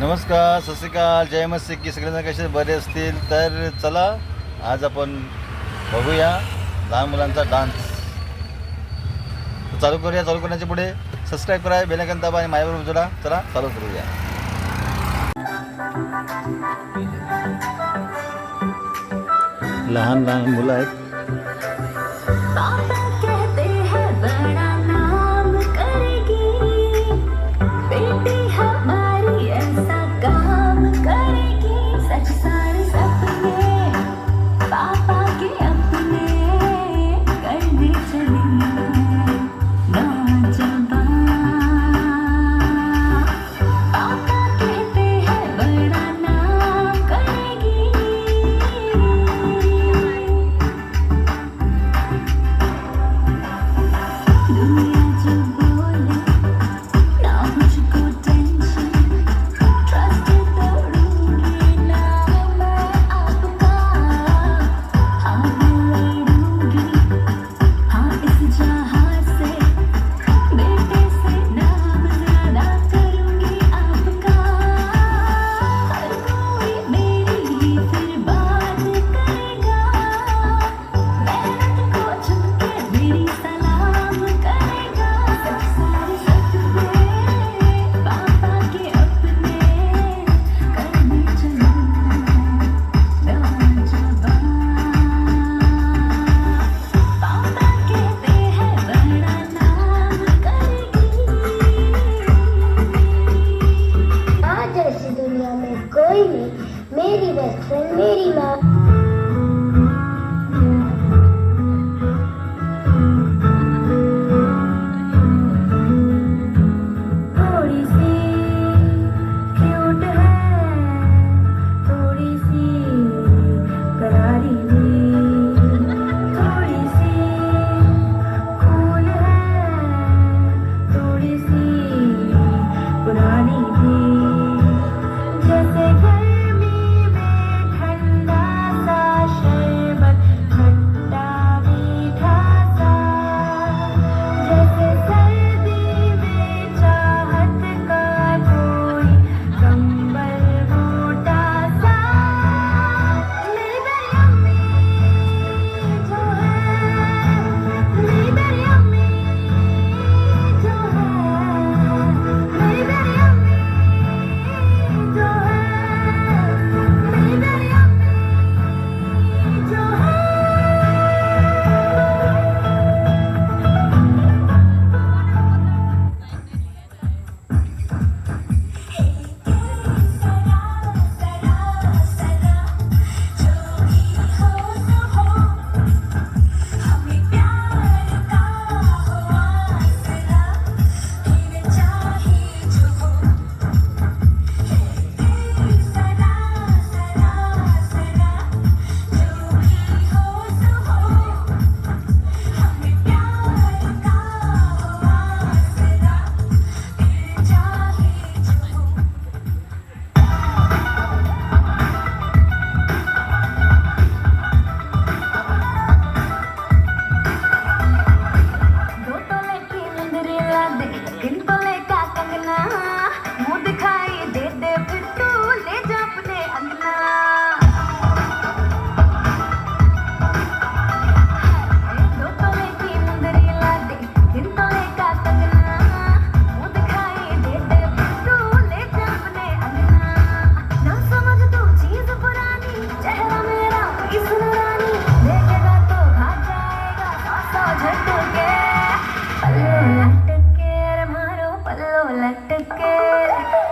नमस्कार सत श्रीकाल जय मस्सी की सगळेजण कसे बरे असतील? तर चला आज आपण बघूया लहान मुलांचा डान्स चालू करूया चालू करण्याच्या पुढे सबस्क्राईब करा बेलाकन दाबा आणि मायावर उजडा चला चालू करूया. लहान लहान मुलं आहेत. Okay.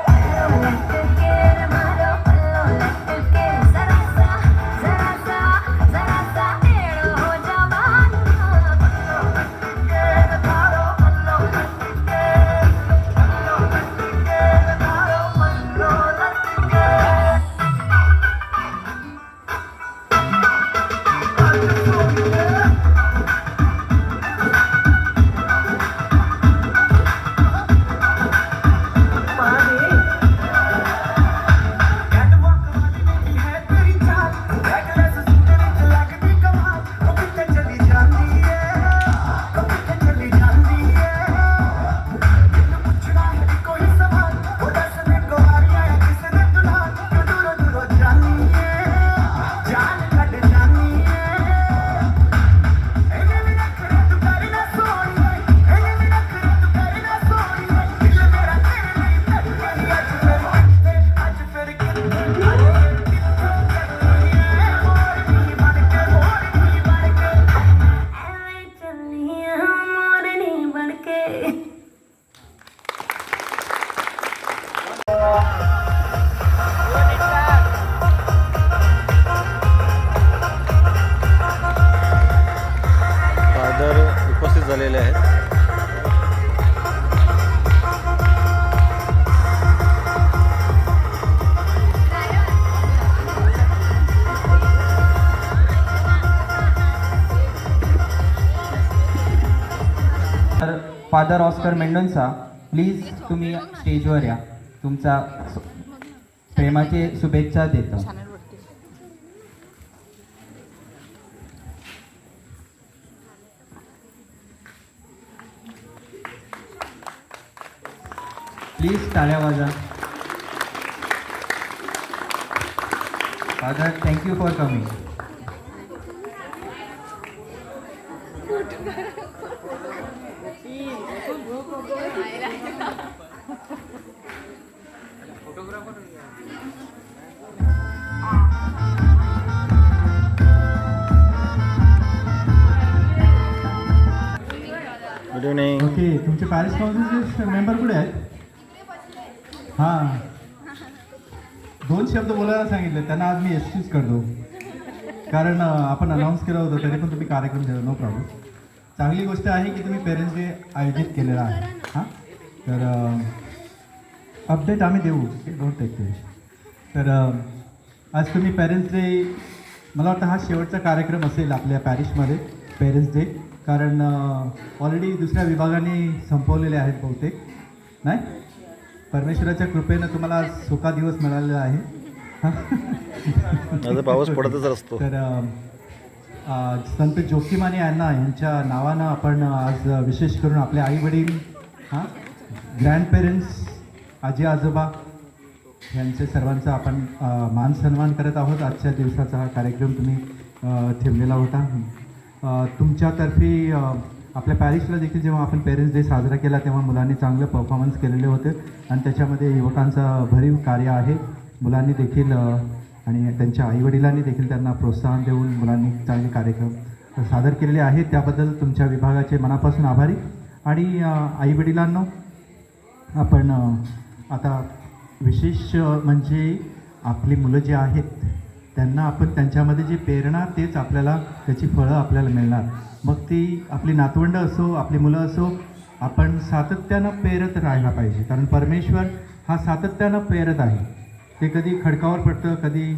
झालेले आहेत. फादर ऑस्कर मेंडोन्सा प्लीज तुम्ही स्टेजवर या. तुमचा प्रेमाचे शुभेच्छा देतो. प्लीज टाळ्या वाजा. Father thank you for coming good evening okay तुमचे पॅरिस काउन्सिलचे मेंबर कुठे आहेत हां दोन शब्द बोलायला सांगितले त्यांना आज मी एक्सक्यूज करतो. कारण आपण अनाऊन्स केलं होतं तरी पण तुम्ही कार्यक्रम दिला नो प्रॉब्लेम चांगली गोष्ट आहे की तुम्ही पेरेंट्स डे आयोजित केलेला आहे. हां? तर अपडेट आम्ही देऊ. डोंट टेक तर आज तुम्ही पेरेंट्स डे मला वाटतं हा शेवटचा कार्यक्रम असेल आपल्या पॅरिसमध्ये पेरेंट्स डे कारण ऑलरेडी दुसऱ्या विभागाने संपवलेले आहेत बहुतेक. नाही? परमेश्वराच्या कृपेनं तुम्हाला आज सुका दिवस मिळालेला आहे. पाऊस पडतच असतो. तर संत जोखीमाने यांना यांच्या नावानं आपण आज विशेष करून आपले आई वडील हां? ग्रँडपेरेंट्स आजी आजोबा यांचे सर्वांचा आपण मान सन्मान करत आहोत. आजच्या दिवसाचा हा कार्यक्रम तुम्ही ठेवलेला होता. तुमच्यातर्फे आपल्या पॅरिसला देखील जेव्हा आपण पेरेंट्स डे साजरा केला तेव्हा मुलांनी चांगलं परफॉर्मन्स केलेले होते. आणि त्याच्यामध्ये युवकांचा भरीव कार्य आहे. मुलांनी देखील आणि त्यांच्या आईवडिलांनी देखील त्यांना प्रोत्साहन देऊन मुलांनी चांगले कार्यक्रम सादर केलेले आहेत. त्याबद्दल तुमच्या विभागाचे मनापासून आभारी. आणि आईवडिलांना आपण आता विशेष म्हणजे आपली मुलं जी आहेत त्यांना आपण त्यांच्यामध्ये जी प्रेरणा तेच आपल्याला त्याची फळं आपल्याला मिळणार. मग ती आपली नातवंड असो आपली मुलं असो आपण सातत्यानं पेरत राहायला पाहिजे. कारण परमेश्वर हा सातत्यानं पेरत आहे. ते कधी खडकावर पडतं कधी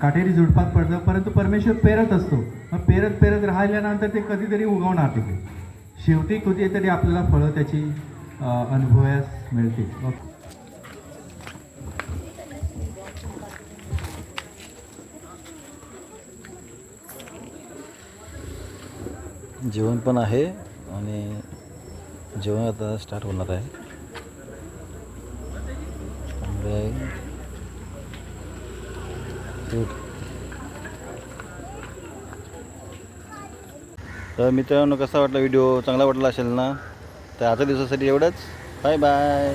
काटेरी झुडपात पडतं. परंतु परमेश्वर पेरत असतो. मग पेरत पेरत राहिल्यानंतर ते कधीतरी उगवणार तिथे. शेवटी कुठेतरी आपल्याला फळं त्याची अ, अनुभवास ओके जेवण पण आहे आणि जेवण आता स्टार्ट होणार आहे. तर मित्रांनो कसा वाटला व्हिडिओ चांगला वाटला असेल ना? तर आजच्या दिवसासाठी एवढंच. Bye bye